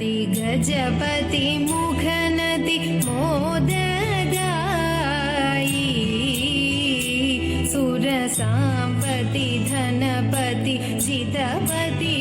गजपति मुख नदी मोदी सुरसम्पति धनपति जितपति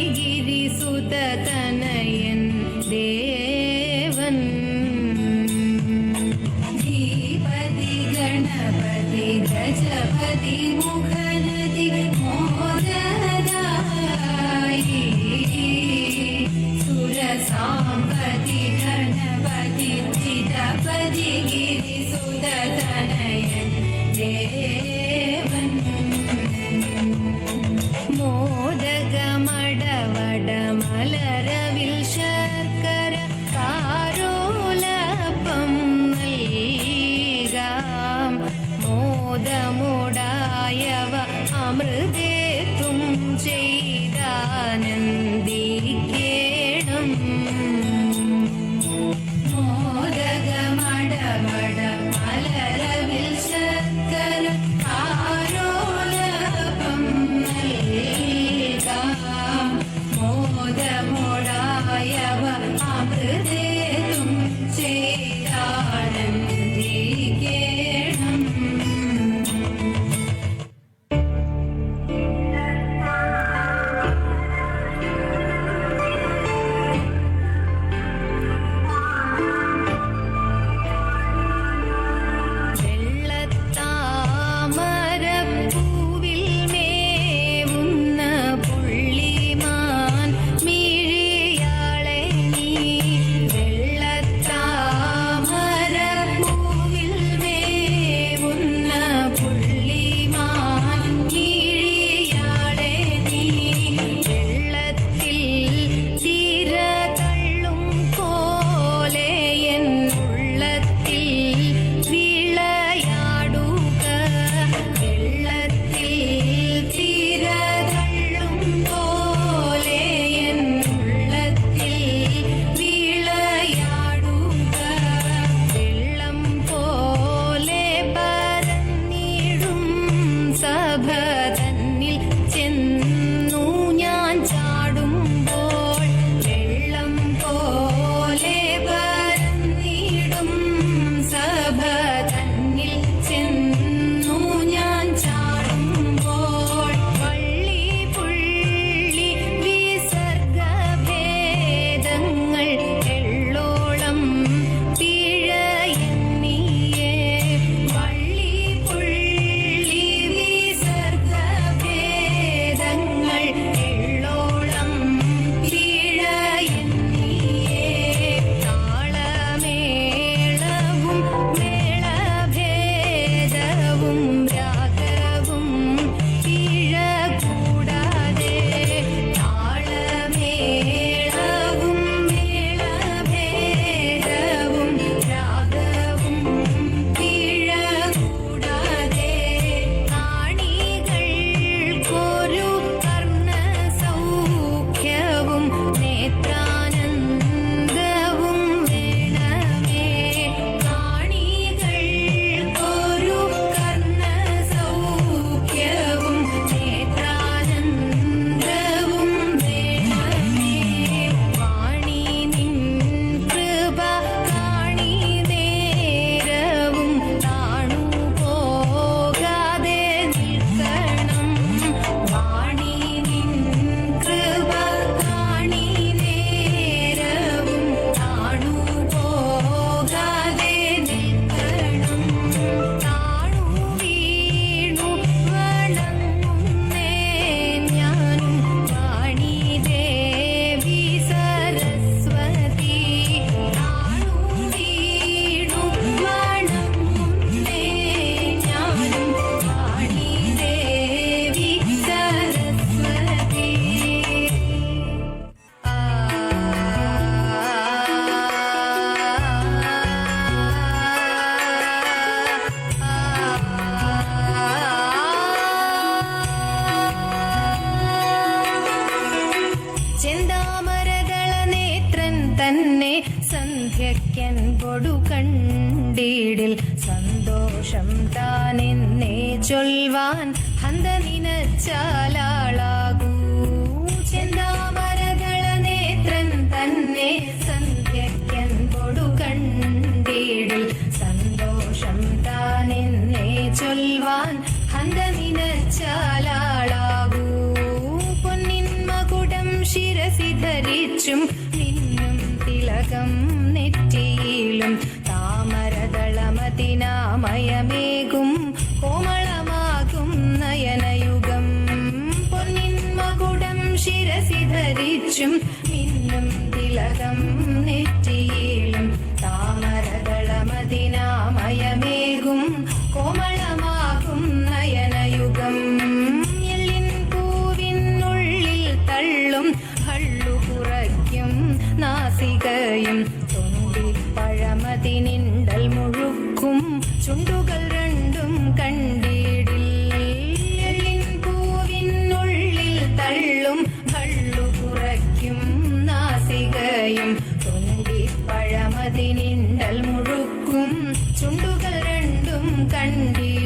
സന്തോഷം താനെന്നെ ചൊൽവാൻ അന്ത നിനച്ചാലാളാകൂ ചെന്താമരകള നേത്രൻ തന്നെ സന്ധ്യക്കൻ കൊടുകണ്ടീടിൽ സന്തോഷം താനെന്നെ ചൊൽവാൻ അന്ത നിനച്ചാലാളാകൂ പൊന്നിന്മകുടം ശിരസി ധരിച്ചും നിന്നും തിലകം നെറ്റിയിലും താമരദളമതിനാമയമേകും കോമളമാകും നയനയുഗം. പൊന്നിൻ മകുടം ശിരസി ധരിച്ചും മിന്നും തിലകം നെറ്റിയിലും താമരതളമതിനാമയമേകും കോമളമാകും നയനയുഗം. എല്ലിൻ പൂവിനുള്ളിൽ തള്ളും ഹള്ളു കുറയ്ക്കും നാസികയും. തൊണ്ടി മുഴുക്കും ചുണ്ടുകൾ രണ്ടും കണ്ടിടിൽ എല്ലിൻ പൂവിനുള്ളിൽ തള്ളും ഹള്ളു കുറയ്ക്കും നാസികയും തൊണ്ടിപ്പഴമതിനിണ്ടൽ മുഴുക്കും ചുണ്ടുകൾ രണ്ടും കണ്ടിടിൽ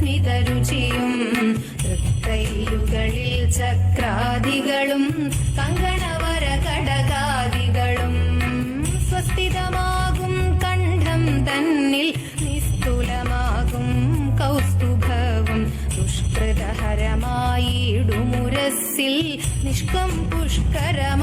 സുന്ദരമന്ദസ്മിതരുചിയും തൃക്കൈയുകളിൽ ചക്രാദികളും കങ്കണവര കടകാദികളും സ്വസ്ഥിതമാകും കണ്ഠം തന്നിൽ നിസ്തുലമാകും കൗസ്തുഭവും ദുഷ്കൃതഹരമായിടുമുരസിൽ നിഷ്കം പുഷ്കരമാ